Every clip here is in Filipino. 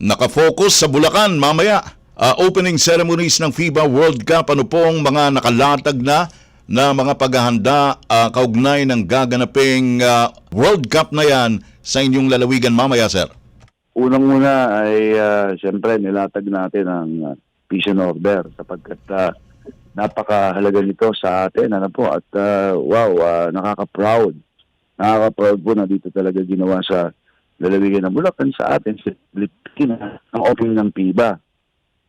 nakafocus sa Bulacan mamaya. Ah, opening ceremonies ng FIBA World Cup, ano pong mga nakalatag na na mga paghahanda ah, kaugnay ng gaganaping ah, World Cup na yan sa inyong lalawigan mamaya, sir? Unang-una ay uh, siyempre nilatag natin ang uh, peace and order sapagkat uh, napakahalaga nito sa atin ano po at uh, wow uh, nakaka-proud nakaka-proud po na dito talaga ginawa sa lalawigan ng Bulacan sa atin sa Pilipinas ang opening ng PIBA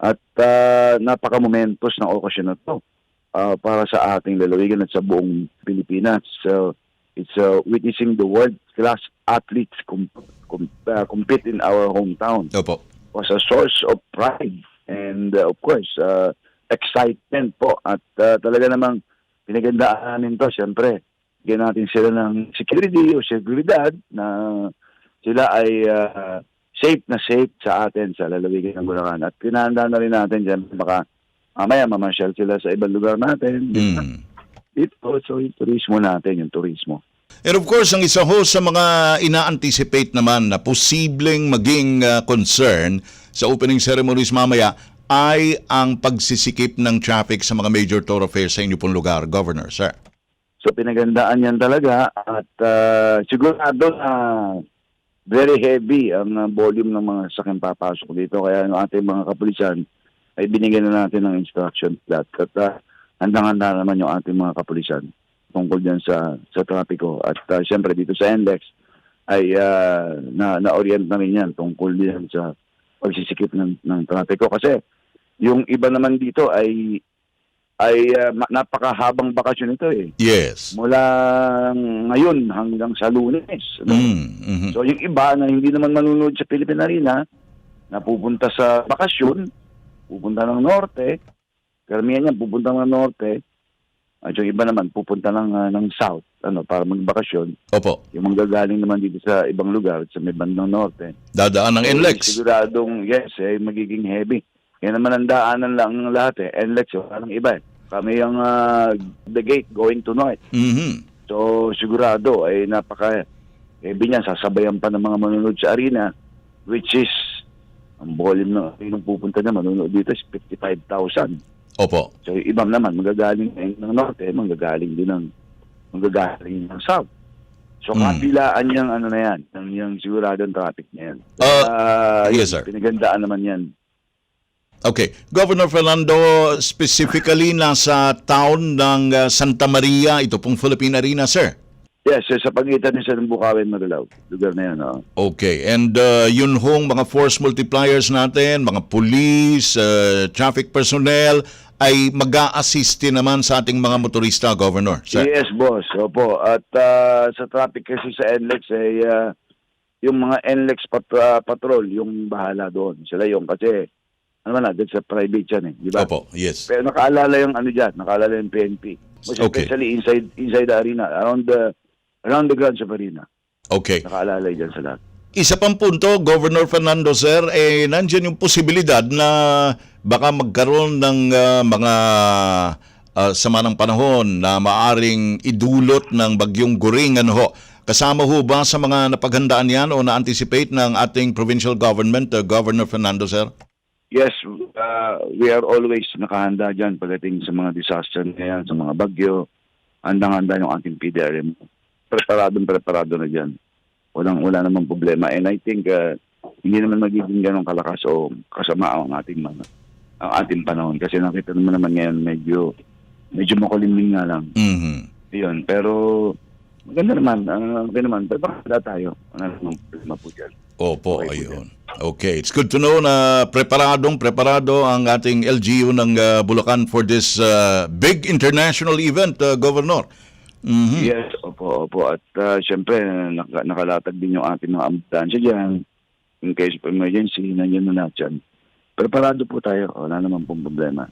at uh, napaka-momentous ng okasyon na to uh, para sa ating lalawigan at sa buong Pilipinas. So it's uh, witnessing the world class athletes com- com- uh, compete in our hometown. Opo. was a source of pride and uh, of course uh, excitement po. At uh, talaga namang pinagandaanin to siyempre. Bigyan natin sila ng security o seguridad na sila ay uh, safe na safe sa atin sa lalawigan ng Bulacan at pinahanda na rin natin dyan baka mamaya mamasyal sila sa ibang lugar natin Mm. dito so yung turismo natin yung turismo And of course, ang isa ho sa mga ina-anticipate naman na posibleng maging ah, concern sa opening ceremonies mamaya ay ang pagsisikip ng traffic sa mga major thoroughfares sa inyo pong lugar, Governor, sir. So pinagandaan yan talaga at uh, sigurado na very heavy ang uh, volume ng mga sakyang papasok dito. Kaya yung ating mga kapulisan ay binigyan na natin ng instruction that at uh, handang-handa naman yung ating mga kapulisan tungkol dyan sa sa trapiko. At uh, siyempre dito sa NLEX ay uh, na, na-orient na rin yan tungkol din sa pagsisikip ng, ng trapiko. Kasi yung iba naman dito ay ay uh, napakahabang bakasyon ito eh Yes. mula ngayon hanggang sa lunes. no? Mm, mhm. So yung iba na hindi naman manunood sa Philippine Arena, na pupunta sa bakasyon, pupunta ng norte, karamihan yan pupunta ng norte, at yung iba naman pupunta ng, ah, ng south ano para magbakasyon. Opo. Yung manggagaling naman dito sa ibang lugar, sa may bandang norte. Dadaan ng Eh, NLEX. Siguradong, yes, eh, magiging heavy. Yan naman ang daanan lang ng lahat eh. NLEX, wala nang iba eh. Kami yung ah, the gate going to north. Mhm. So sigurado ay napaka heavy niyan sasabayan pa ng mga manonood sa arena which is ang volume na yung pupunta na manonood dito is 55,000. Opo. So ibang naman magagaling ng norte, manggagaling din ng manggagaling ng south. So Mm. kabilaan niyang ano na yan, ng yung sigurado ang traffic niya yan. Uh, Ah, yes, sir. Pinagandaan naman yan. Okay. Governor Fernando, specifically nasa town ng uh, Santa Maria, ito pong Philippine Arena, sir. Yes, sa pagitan ni San Bukawin, Marilao. Lugar na yan, oh. Okay. And uh, yun hong mga force multipliers natin, mga police, uh, traffic personnel, ay mag assist naman sa ating mga motorista, Governor. Sir. Yes, boss. Opo. At ah, sa traffic kasi sa NLEX ay ah, yung mga NLEX pat- ah, patrol yung bahala doon. Sila yung kasi ano man natin sa private yan eh, di ba? Opo, yes. Pero nakaalala yung ano diyan, nakaalala yung PNP. Most Okay. especially inside inside the arena, around the around the grounds of arena. Okay. Nakaalala diyan sa lahat. Isa pang punto, Governor Fernando, sir, eh, nandyan yung posibilidad na baka magkaroon ng ah, mga ah, sama ng panahon na maaring idulot ng bagyong guring. Ano ho? Kasama ho ba sa mga napaghandaan yan o na-anticipate ng ating provincial government, uh, Governor Fernando, sir? Yes, uh, we are always nakahanda dyan pagdating sa mga disaster na yan, sa mga bagyo. Handang-handa yung ating PDRM. Preparadong preparado na dyan. Walang, wala namang problema. And I think uh, hindi naman magiging ganong kalakas o kasama ang ating mga ang ating panahon. Kasi nakita naman naman ngayon medyo medyo makulimlim nga lang. Mhm. Yun. Pero maganda naman. Uh, okay naman. Pero baka tayo. Wala namang problema po dyan. Opo, Okay po ayun. Okay, it's good to know na preparadong preparado ang ating LGU ng uh, Bulacan for this uh, big international event, uh, Governor. Mhm. Yes, opo, opo. At uh, syempre, naka, nakalatag din yung ating mga ambulansya dyan. In case of emergency, nandiyan na lahat dyan. Preparado po tayo. Wala naman pong problema.